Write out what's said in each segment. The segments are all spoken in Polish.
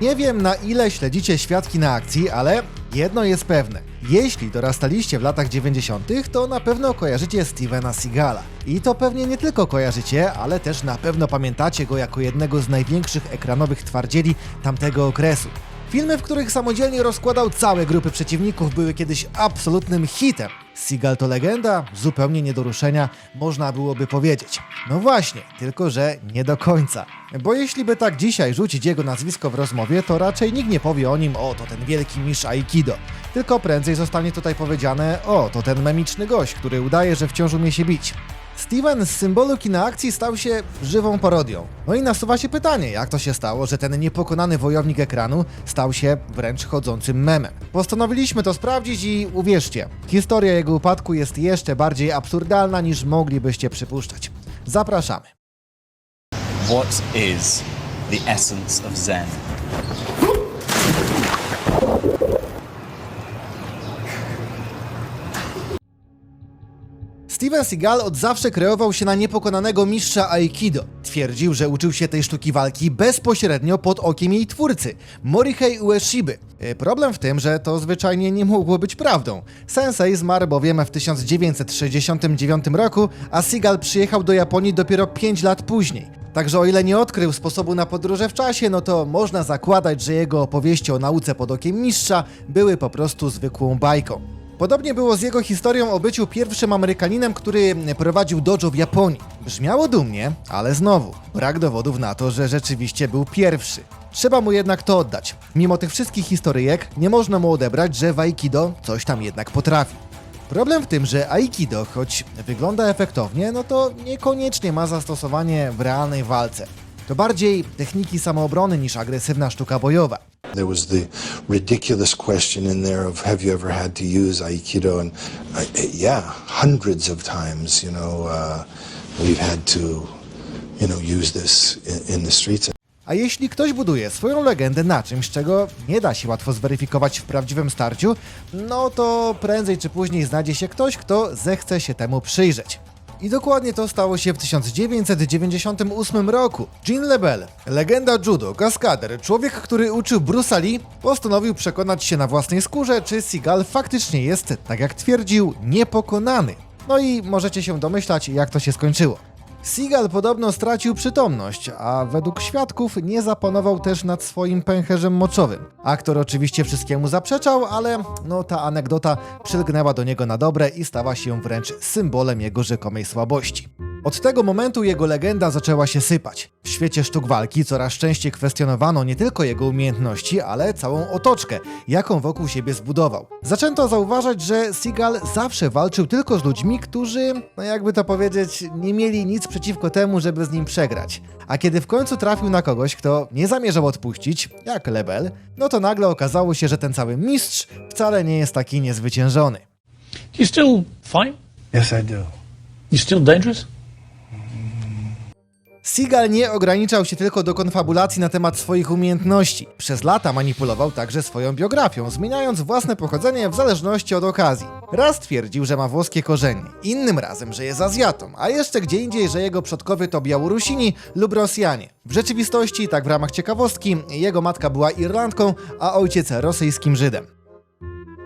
Nie wiem na ile śledzicie świadki na akcji, ale jedno jest pewne. Jeśli dorastaliście w latach 90., to na pewno kojarzycie Stevena Seagala. I to pewnie nie tylko kojarzycie, ale też na pewno pamiętacie go jako jednego z największych ekranowych twardzieli tamtego okresu. Filmy, w których samodzielnie rozkładał całe grupy przeciwników, były kiedyś absolutnym hitem. Seagal to legenda, zupełnie nie do ruszenia, można byłoby powiedzieć. No właśnie, tylko że nie do końca. Bo jeśli by tak dzisiaj rzucić jego nazwisko w rozmowie, to raczej nikt nie powie o nim, o to ten wielki mistrz Aikido. Tylko prędzej zostanie tutaj powiedziane, o to ten memiczny gość, który udaje, że wciąż umie się bić. Steven z symbolu kina akcji stał się żywą parodią. No i nasuwa się pytanie, jak to się stało, że ten niepokonany wojownik ekranu stał się wręcz chodzącym memem. Postanowiliśmy to sprawdzić i uwierzcie, historia jego upadku jest jeszcze bardziej absurdalna niż moglibyście przypuszczać. Zapraszamy. What is the essence of Zen? Steven Seagal od zawsze kreował się na niepokonanego mistrza Aikido. Twierdził, że uczył się tej sztuki walki bezpośrednio pod okiem jej twórcy, Morihei Ueshiby. E, Problem w tym, że to zwyczajnie nie mogło być prawdą. Sensei zmarł bowiem w 1969 roku, a Seagal przyjechał do Japonii dopiero 5 lat później. Także o ile nie odkrył sposobu na podróże w czasie, no to można zakładać, że jego opowieści o nauce pod okiem mistrza były po prostu zwykłą bajką. Podobnie było z jego historią o byciu pierwszym Amerykaninem, który prowadził dojo w Japonii. Brzmiało dumnie, ale znowu, brak dowodów na to, że rzeczywiście był pierwszy. Trzeba mu jednak to oddać. Mimo tych wszystkich historyjek, nie można mu odebrać, że w Aikido coś tam jednak potrafi. Problem w tym, że Aikido, choć wygląda efektownie, no to niekoniecznie ma zastosowanie w realnej walce. To bardziej techniki samoobrony niż agresywna sztuka bojowa. There was the ridiculous question in there of have you ever had to use Aikido? And uh, yeah, hundreds of times, you know, uh, we've had to, you know, use this in, in the streets. A jeśli ktoś buduje swoją legendę na czymś, czego nie da się łatwo zweryfikować w prawdziwym starciu, no to prędzej czy później znajdzie się ktoś, kto zechce się temu przyjrzeć. I dokładnie to stało się w 1998 roku. Jean Lebel, legenda judo, kaskader, człowiek, który uczył Bruce'a Lee, postanowił przekonać się na własnej skórze, czy Seagal faktycznie jest, tak jak twierdził, niepokonany. No i możecie się domyślać, jak to się skończyło. Seagal podobno stracił przytomność, a według świadków nie zapanował też nad swoim pęcherzem moczowym. Aktor oczywiście wszystkiemu zaprzeczał, ale no ta anegdota przylgnęła do niego na dobre i stała się wręcz symbolem jego rzekomej słabości. Od tego momentu jego legenda zaczęła się sypać. W świecie sztuk walki coraz częściej kwestionowano nie tylko jego umiejętności, ale całą otoczkę, jaką wokół siebie zbudował. Zaczęto zauważać, że Seagal zawsze walczył tylko z ludźmi, którzy, no jakby to powiedzieć, nie mieli nic przeciwko temu, żeby z nim przegrać. A kiedy w końcu trafił na kogoś, kto nie zamierzał odpuścić, jak Lebel, no to nagle okazało się, że ten cały mistrz wcale nie jest taki niezwyciężony. You still fight? Yes, I do. You still dangerous? Seagal nie ograniczał się tylko do konfabulacji na temat swoich umiejętności. Przez lata manipulował także swoją biografią, zmieniając własne pochodzenie w zależności od okazji. Raz twierdził, że ma włoskie korzenie, innym razem, że jest Azjatą, a jeszcze gdzie indziej, że jego przodkowie to Białorusini lub Rosjanie. W rzeczywistości, tak w ramach ciekawostki, jego matka była Irlandką, a ojciec rosyjskim Żydem.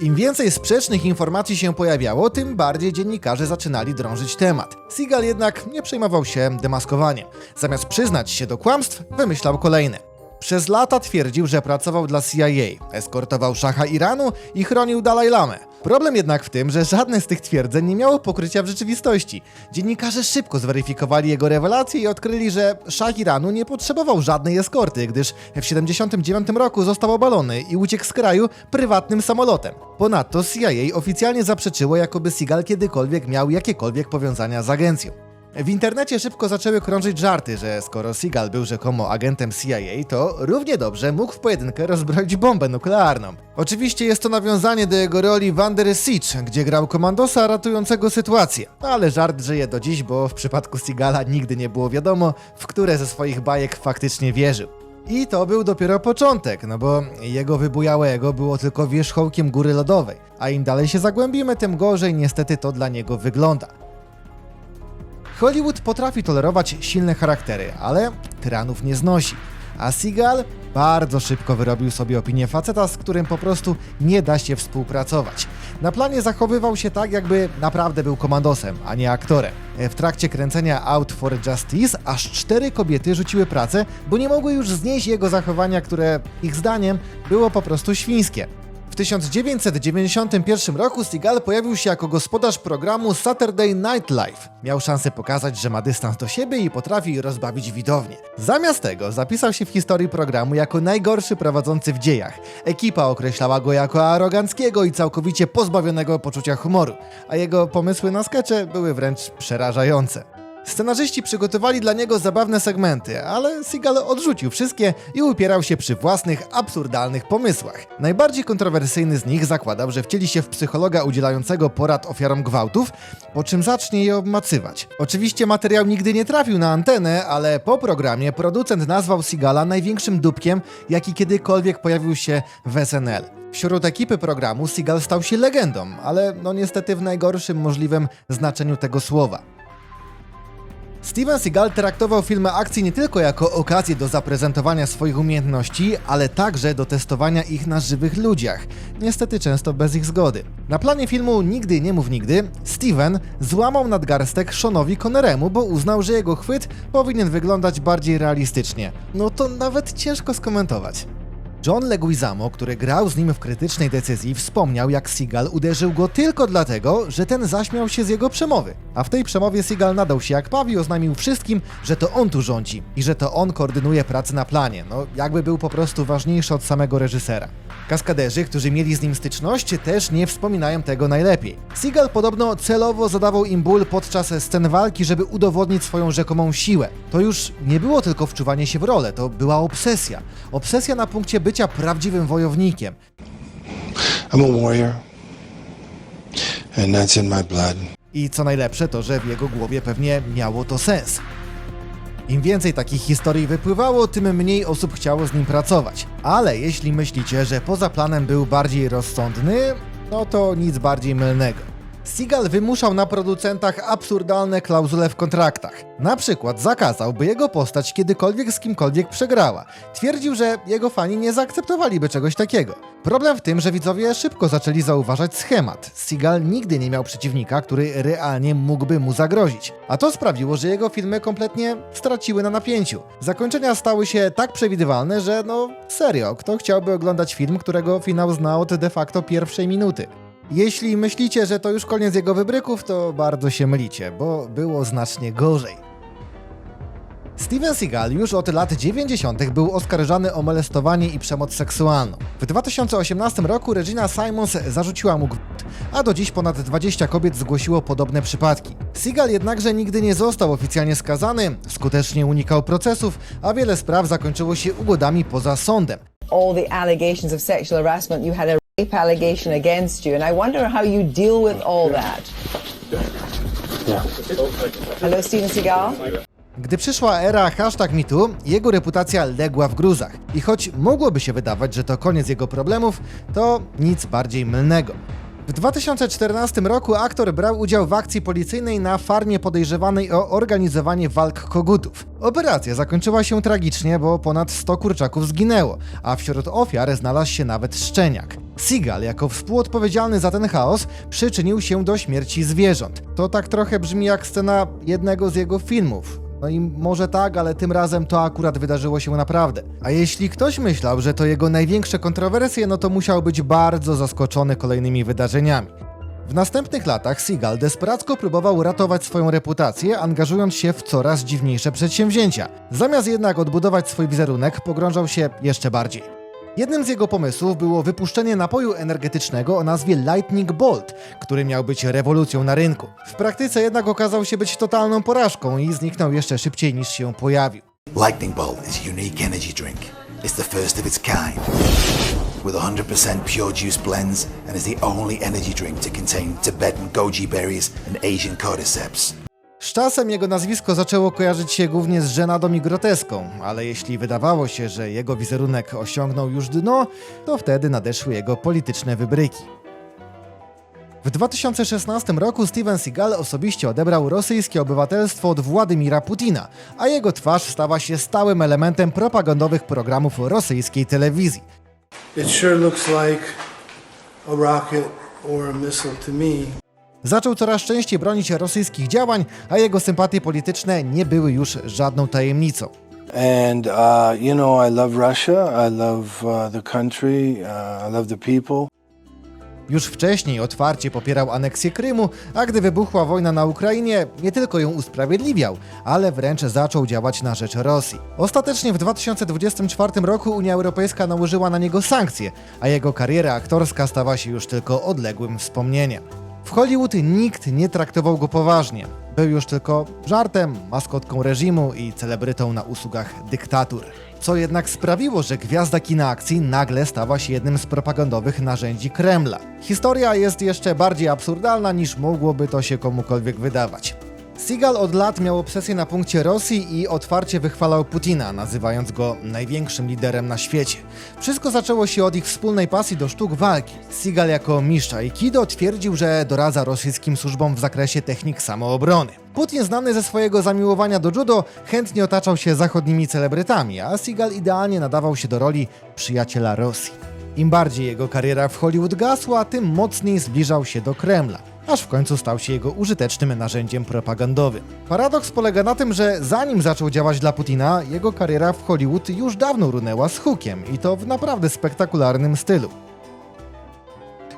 Im więcej sprzecznych informacji się pojawiało, tym bardziej dziennikarze zaczynali drążyć temat. Seagal jednak nie przejmował się demaskowaniem. Zamiast przyznać się do kłamstw, wymyślał kolejne. Przez lata twierdził, że pracował dla CIA, eskortował szacha Iranu i chronił Dalaj Lamę. Problem jednak w tym, że żadne z tych twierdzeń nie miało pokrycia w rzeczywistości. Dziennikarze szybko zweryfikowali jego rewelacje i odkryli, że szach Iranu nie potrzebował żadnej eskorty, gdyż w 79 roku został obalony i uciekł z kraju prywatnym samolotem. Ponadto CIA oficjalnie zaprzeczyło, jakoby Seagal kiedykolwiek miał jakiekolwiek powiązania z agencją. W internecie szybko zaczęły krążyć żarty, że skoro Seagal był rzekomo agentem CIA, to równie dobrze mógł w pojedynkę rozbroić bombę nuklearną. Oczywiście jest to nawiązanie do jego roli w Under Siege, gdzie grał komandosa ratującego sytuację. Ale żart żyje do dziś, bo w przypadku Seagala nigdy nie było wiadomo, w które ze swoich bajek faktycznie wierzył. I to był dopiero początek, no bo jego wybujałe ego było tylko wierzchołkiem góry lodowej, a im dalej się zagłębimy, tym gorzej niestety to dla niego wygląda. Hollywood potrafi tolerować silne charaktery, ale tyranów nie znosi. A Seagal bardzo szybko wyrobił sobie opinię faceta, z którym po prostu nie da się współpracować. Na planie zachowywał się tak, jakby naprawdę był komandosem, a nie aktorem. W trakcie kręcenia Out for Justice aż cztery kobiety rzuciły pracę, bo nie mogły już znieść jego zachowania, które ich zdaniem było po prostu świńskie. W 1991 roku Seagal pojawił się jako gospodarz programu Saturday Night Live. Miał szansę pokazać, że ma dystans do siebie i potrafi rozbawić widownię. Zamiast tego zapisał się w historii programu jako najgorszy prowadzący w dziejach. Ekipa określała go jako aroganckiego i całkowicie pozbawionego poczucia humoru, a jego pomysły na skecze były wręcz przerażające. Scenarzyści przygotowali dla niego zabawne segmenty, ale Seagal odrzucił wszystkie i upierał się przy własnych, absurdalnych pomysłach. Najbardziej kontrowersyjny z nich zakładał, że wcieli się w psychologa udzielającego porad ofiarom gwałtów, po czym zacznie je obmacywać. Oczywiście materiał nigdy nie trafił na antenę, ale po programie producent nazwał Seagala największym dupkiem, jaki kiedykolwiek pojawił się w SNL. Wśród ekipy programu Seagal stał się legendą, ale no niestety w najgorszym możliwym znaczeniu tego słowa. Steven Seagal traktował filmy akcji nie tylko jako okazję do zaprezentowania swoich umiejętności, ale także do testowania ich na żywych ludziach, niestety często bez ich zgody. Na planie filmu Nigdy nie mów nigdy, Steven złamał nadgarstek Seanowi Conneremu, bo uznał, że jego chwyt powinien wyglądać bardziej realistycznie. No to nawet ciężko skomentować. John Leguizamo, który grał z nim w krytycznej decyzji, wspomniał, jak Seagal uderzył go tylko dlatego, że ten zaśmiał się z jego przemowy. A w tej przemowie Seagal nadał się jak pawi oznajmił wszystkim, że to on tu rządzi i że to on koordynuje pracę na planie. No, jakby był po prostu ważniejszy od samego reżysera. Kaskaderzy, którzy mieli z nim styczność, też nie wspominają tego najlepiej. Seagal podobno celowo zadawał im ból podczas scen walki, żeby udowodnić swoją rzekomą siłę. To już nie było tylko wczuwanie się w rolę, to była obsesja. Obsesja na punkcie bycia prawdziwym wojownikiem. I'm a warrior, and that's in my blood. I co najlepsze, to że w jego głowie pewnie miało to sens. Im więcej takich historii wypływało, tym mniej osób chciało z nim pracować. Ale jeśli myślicie, że poza planem był bardziej rozsądny, no to nic bardziej mylnego. Seagal wymuszał na producentach absurdalne klauzule w kontraktach. Na przykład zakazał, by jego postać kiedykolwiek z kimkolwiek przegrała. Twierdził, że jego fani nie zaakceptowaliby czegoś takiego. Problem w tym, że widzowie szybko zaczęli zauważać schemat. Seagal nigdy nie miał przeciwnika, który realnie mógłby mu zagrozić. A to sprawiło, że jego filmy kompletnie straciły na napięciu. Zakończenia stały się tak przewidywalne, że no serio, kto chciałby oglądać film, którego finał zna od de facto pierwszej minuty. Jeśli myślicie, że to już koniec jego wybryków, to bardzo się mylicie, bo było znacznie gorzej. Steven Seagal już od lat 90. był oskarżany o molestowanie i przemoc seksualną. W 2018 roku Regina Simons zarzuciła mu gwałt, a do dziś ponad 20 kobiet zgłosiło podobne przypadki. Seagal jednakże nigdy nie został oficjalnie skazany, skutecznie unikał procesów, a wiele spraw zakończyło się ugodami poza sądem. all the allegations of sexual harassment. You had a rape allegation against you, and I wonder how you deal with all that. Hello, Steven Seagal. Gdy przyszła era hashtag MeToo, jego reputacja legła w gruzach. I choć mogłoby się wydawać, że to koniec jego problemów, to nic bardziej mylnego. W 2014 roku aktor brał udział w akcji policyjnej na farmie podejrzewanej o organizowanie walk kogutów. Operacja zakończyła się tragicznie, bo ponad 100 kurczaków zginęło, a wśród ofiar znalazł się nawet szczeniak. Seagal, jako współodpowiedzialny za ten chaos, przyczynił się do śmierci zwierząt. To tak trochę brzmi jak scena jednego z jego filmów. No i może tak, ale tym razem to akurat wydarzyło się naprawdę. A jeśli ktoś myślał, że to jego największe kontrowersje, no to musiał być bardzo zaskoczony kolejnymi wydarzeniami. W następnych latach Seagal desperacko próbował ratować swoją reputację, angażując się w coraz dziwniejsze przedsięwzięcia. Zamiast jednak odbudować swój wizerunek, pogrążał się jeszcze bardziej. Jednym z jego pomysłów było wypuszczenie napoju energetycznego o nazwie Lightning Bolt, który miał być rewolucją na rynku. W praktyce jednak okazał się być totalną porażką i zniknął jeszcze szybciej niż się pojawił. Lightning Bolt is unique energy drink. It's the first of its kind, with 100% pure juice blends, and is the only energy drink to contain Tibetan goji berries and Asian cordyceps. Z czasem jego nazwisko zaczęło kojarzyć się głównie z żenadą i groteską, ale jeśli wydawało się, że jego wizerunek osiągnął już dno, to wtedy nadeszły jego polityczne wybryki. W 2016 roku Steven Seagal osobiście odebrał rosyjskie obywatelstwo od Władimira Putina, a jego twarz stała się stałym elementem propagandowych programów rosyjskiej telewizji. It sure looks like a rocket or a missile to me. Zaczął coraz częściej bronić rosyjskich działań, a jego sympatie polityczne nie były już żadną tajemnicą. And, uh, you know, I love Russia. I love uh, the country. Uh, I love the people. Już wcześniej otwarcie popierał aneksję Krymu, a gdy wybuchła wojna na Ukrainie, nie tylko ją usprawiedliwiał, ale wręcz zaczął działać na rzecz Rosji. Ostatecznie w 2024 roku Unia Europejska nałożyła na niego sankcje, a jego kariera aktorska stała się już tylko odległym wspomnieniem. W Hollywood nikt nie traktował go poważnie. Był już tylko żartem, maskotką reżimu i celebrytą na usługach dyktatur. Co jednak sprawiło, że gwiazda kina akcji nagle stała się jednym z propagandowych narzędzi Kremla. Historia jest jeszcze bardziej absurdalna niż mogłoby to się komukolwiek wydawać. Seagal od lat miał obsesję na punkcie Rosji i otwarcie wychwalał Putina, nazywając go największym liderem na świecie. Wszystko zaczęło się od ich wspólnej pasji do sztuk walki. Seagal jako mistrz Aikido twierdził, że doradza rosyjskim służbom w zakresie technik samoobrony. Putin, znany ze swojego zamiłowania do judo, chętnie otaczał się zachodnimi celebrytami, a Seagal idealnie nadawał się do roli przyjaciela Rosji. Im bardziej jego kariera w Hollywood gasła, tym mocniej zbliżał się do Kremla aż w końcu stał się jego użytecznym narzędziem propagandowym. Paradoks polega na tym, że zanim zaczął działać dla Putina, jego kariera w Hollywood już dawno runęła z hukiem i to w naprawdę spektakularnym stylu.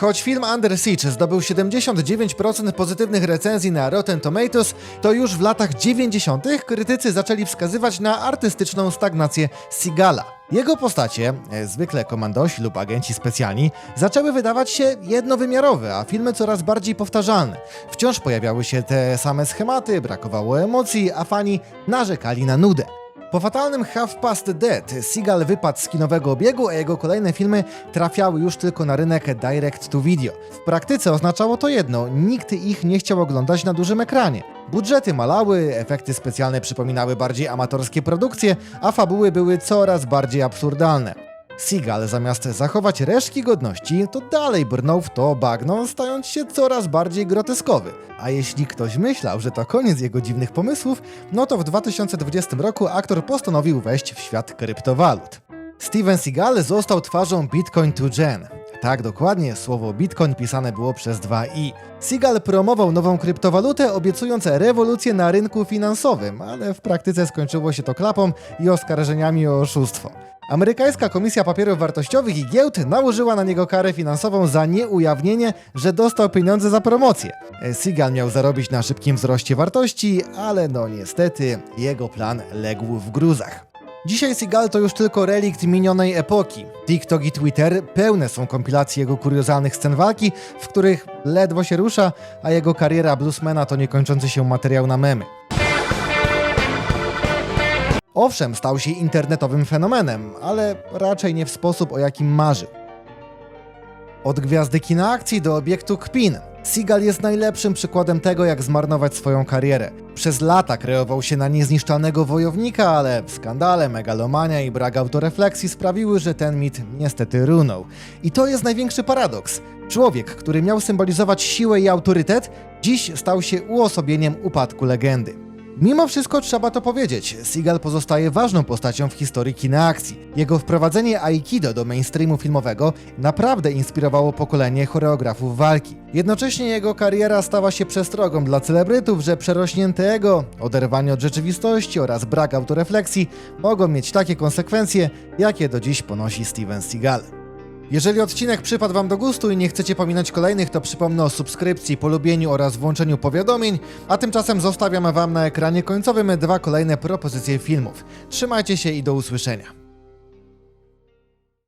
Choć film Under Siege zdobył 79% pozytywnych recenzji na Rotten Tomatoes, to już w latach 90. krytycy zaczęli wskazywać na artystyczną stagnację Seagala. Jego postacie, e, zwykle komandosi lub agenci specjalni, zaczęły wydawać się jednowymiarowe, a filmy coraz bardziej powtarzalne. Wciąż pojawiały się te same schematy, brakowało emocji, a fani narzekali na nudę. Po fatalnym Half Past Dead Seagal wypadł z kinowego obiegu, a jego kolejne filmy trafiały już tylko na rynek direct to video. W praktyce oznaczało to jedno: nikt ich nie chciał oglądać na dużym ekranie. Budżety malały, efekty specjalne przypominały bardziej amatorskie produkcje, a fabuły były coraz bardziej absurdalne. Seagal zamiast zachować resztki godności, to dalej brnął w to bagno, stając się coraz bardziej groteskowy. A jeśli ktoś myślał, że to koniec jego dziwnych pomysłów, no to w 2020 roku aktor postanowił wejść w świat kryptowalut. Steven Seagal został twarzą Bitcoin to Gen. Tak, dokładnie, słowo Bitcoin pisane było przez dwa i. Seagal promował nową kryptowalutę, obiecując rewolucję na rynku finansowym, ale w praktyce skończyło się to klapą i oskarżeniami o oszustwo. Amerykańska Komisja Papierów Wartościowych i Giełd nałożyła na niego karę finansową za nieujawnienie, że dostał pieniądze za promocję. Seagal miał zarobić na szybkim wzroście wartości, ale no niestety jego plan legł w gruzach. Dzisiaj Seagal to już tylko relikt minionej epoki. TikTok i Twitter pełne są kompilacji jego kuriozalnych scen walki, w których ledwo się rusza, a jego kariera bluesmana to niekończący się materiał na memy. Owszem, stał się internetowym fenomenem, ale raczej nie w sposób, o jakim marzył. Od gwiazdy kina akcji do obiektu kpin. Seagal jest najlepszym przykładem tego, jak zmarnować swoją karierę. Przez lata kreował się na niezniszczalnego wojownika, ale skandale, megalomania i brak autorefleksji sprawiły, że ten mit niestety runął. I to jest największy paradoks. Człowiek, który miał symbolizować siłę i autorytet, dziś stał się uosobieniem upadku legendy. Mimo wszystko trzeba to powiedzieć, Seagal pozostaje ważną postacią w historii kina akcji. Jego wprowadzenie Aikido do mainstreamu filmowego naprawdę inspirowało pokolenie choreografów walki. Jednocześnie jego kariera stała się przestrogą dla celebrytów, że przerośnięte ego, oderwanie od rzeczywistości oraz brak autorefleksji mogą mieć takie konsekwencje, jakie do dziś ponosi Steven Seagal. Jeżeli odcinek przypadł Wam do gustu i nie chcecie pominąć kolejnych, to przypomnę o subskrypcji, polubieniu oraz włączeniu powiadomień, a tymczasem zostawiam Wam na ekranie końcowym dwa kolejne propozycje filmów. Trzymajcie się i do usłyszenia.